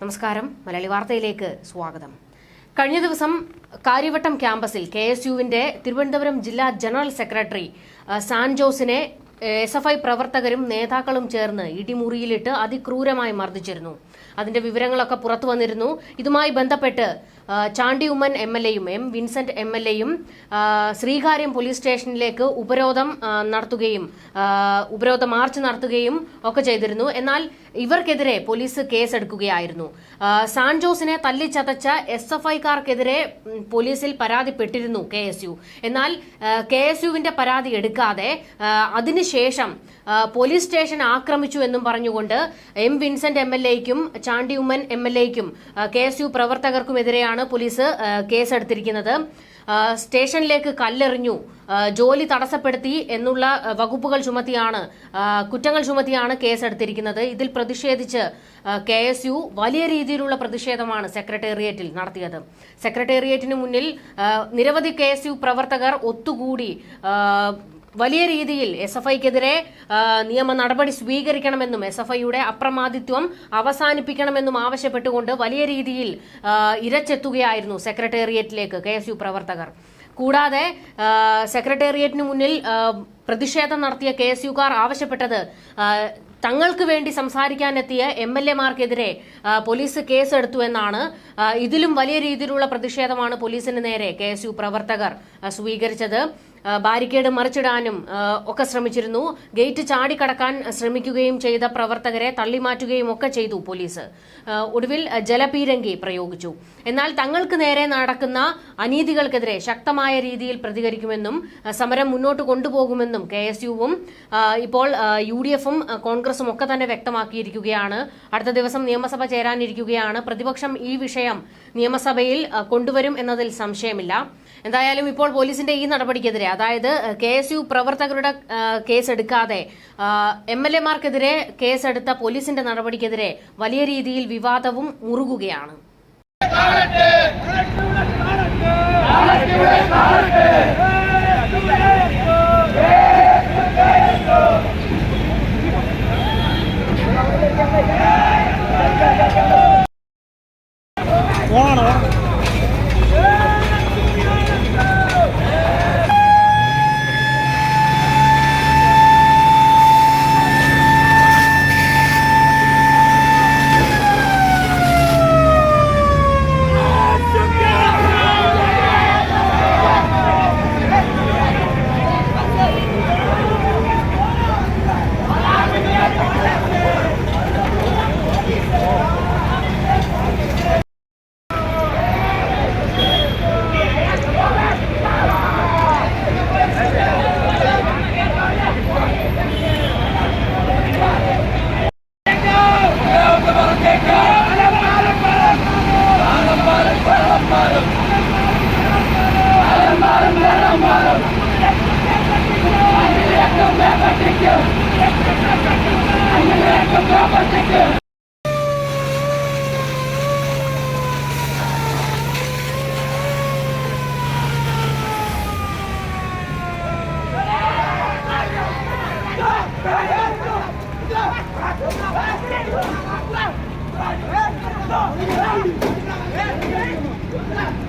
നമസ്കാരം. മലയാളി വാർത്തയിലേക്ക് സ്വാഗതം. കഴിഞ്ഞ ദിവസം കാര്യവട്ടം ക്യാമ്പസിൽ കെ എസ് യുവിന്റെ തിരുവനന്തപുരം ജില്ലാ ജനറൽ സെക്രട്ടറി സാൻജോസിനെ സാൻ ജോസിനെ എസ് എഫ് ഐ പ്രവർത്തകരും നേതാക്കളും ചേർന്ന് ഇടിമുറിയിലിട്ട് അതിക്രൂരമായി മർദ്ദിച്ചിരുന്നു. അതിന്റെ വിവരങ്ങളൊക്കെ പുറത്തു വന്നിരുന്നു. ഇതുമായി ബന്ധപ്പെട്ട് ചാണ്ടി ഉമ്മൻ എം എൽ എയും എം വിൻസെന്റ് എം എൽ എയും ശ്രീകാര്യം പോലീസ് സ്റ്റേഷനിലേക്ക് ഉപരോധം നടത്തുകയും ഉപരോധ മാർച്ച് നടത്തുകയും ഒക്കെ ചെയ്തിരുന്നു. എന്നാൽ ഇവർക്കെതിരെ പോലീസ് കേസെടുക്കുകയായിരുന്നു. സാൻജോസിനെ സാൻ ജോസിനെ തല്ലിച്ചതച്ച എസ് എഫ് ഐക്കാർക്കെതിരെ പോലീസിൽ പരാതിപ്പെട്ടിരുന്നു കെ എസ് യു. എന്നാൽ കെ എസ് യുവിന്റെ പരാതി എടുക്കാതെ അതിനുശേഷം പോലീസ് സ്റ്റേഷൻ ആക്രമിച്ചു എന്നും പറഞ്ഞുകൊണ്ട് എം വിൻസെന്റ് എം എൽ എക്കും ചാണ്ടി ഉമ്മൻ എം എൽ എക്കും കെ എസ് യു പ്രവർത്തകർക്കുമെതിരെയാണ് പോലീസ് കേസെടുത്തിരിക്കുന്നത്. സ്റ്റേഷനിലേക്ക് കല്ലെറിഞ്ഞു. ജോലി തടസ്സപ്പെടുത്തി എന്നുള്ള വകുപ്പുകൾ ചുമത്തിയാണ് കുറ്റങ്ങൾ ചുമത്തിയാണ് കേസെടുത്തിരിക്കുന്നത്. ഇതിൽ പ്രതിഷേധിച്ച് കെ എസ് യു വലിയ രീതിയിലുള്ള പ്രതിഷേധമാണ് സെക്രട്ടേറിയറ്റിൽ നടത്തിയത്. സെക്രട്ടേറിയറ്റിന് മുന്നിൽ നിരവധി കെ എസ് യു പ്രവർത്തകർ ഒത്തുകൂടി വലിയ രീതിയിൽ എസ് എഫ് ഐക്കെതിരെ നിയമ നടപടി സ്വീകരിക്കണമെന്നും എസ് എഫ് ഐയുടെ അപ്രമാദിത്വം അവസാനിപ്പിക്കണമെന്നും ആവശ്യപ്പെട്ടുകൊണ്ട് വലിയ രീതിയിൽ ഇരച്ചെത്തുകയായിരുന്നു സെക്രട്ടേറിയറ്റിലേക്ക് കെ പ്രവർത്തകർ. കൂടാതെ സെക്രട്ടേറിയറ്റിന് മുന്നിൽ പ്രതിഷേധം നടത്തിയ കെ എസ് യുക്കാർ ആവശ്യപ്പെട്ടത് തങ്ങൾക്ക് വേണ്ടി സംസാരിക്കാനെത്തിയ എം എൽ എമാർക്കെതിരെ പോലീസ് കേസെടുത്തു എന്നാണ് ഇതിലും വലിയ രീതിയിലുള്ള പ്രതിഷേധമാണ് പോലീസിന് നേരെ കെ എസ് യു പ്രവർത്തകർ സ്വീകരിച്ചത്. ബാരിക്കേഡ് മറിച്ചിടാനും ഒക്കെ ശ്രമിച്ചിരുന്നു. ഗേറ്റ് ചാടിക്കടക്കാൻ ശ്രമിക്കുകയും ചെയ്ത പ്രവർത്തകരെ തള്ളിമാറ്റുകയും ഒക്കെ ചെയ്തു പോലീസ്. ഒടുവിൽ ജലപീരങ്കി പ്രയോഗിച്ചു. എന്നാൽ തങ്ങൾക്ക് നേരെ നടക്കുന്ന അനീതികൾക്കെതിരെ ശക്തമായ രീതിയിൽ പ്രതികരിക്കുമെന്നും സമരം മുന്നോട്ട് കൊണ്ടുപോകുമെന്നും കെ എസ് യുവും ഇപ്പോൾ യു ഡി എഫും കോൺഗ്രസും ഒക്കെ തന്നെ വ്യക്തമാക്കിയിരിക്കുകയാണ്. അടുത്ത ദിവസം നിയമസഭ ചേരാനിരിക്കുകയാണ്. പ്രതിപക്ഷം ഈ വിഷയം നിയമസഭയിൽ കൊണ്ടുവരും എന്നതിൽ സംശയമില്ല. എന്തായാലും ഇപ്പോൾ പോലീസിന്റെ ഈ നടപടിക്കെതിരെ അതായത് കെ എസ് യു പ്രവർത്തകരുടെ കേസെടുക്കാതെ എം എൽ എമാർക്കെതിരെ കേസെടുത്ത പോലീസിന്റെ നടപടിക്കെതിരെ വലിയ രീതിയിൽ വിവാദവും മുറുകുകയാണ്. Vai, vai, vai, vai,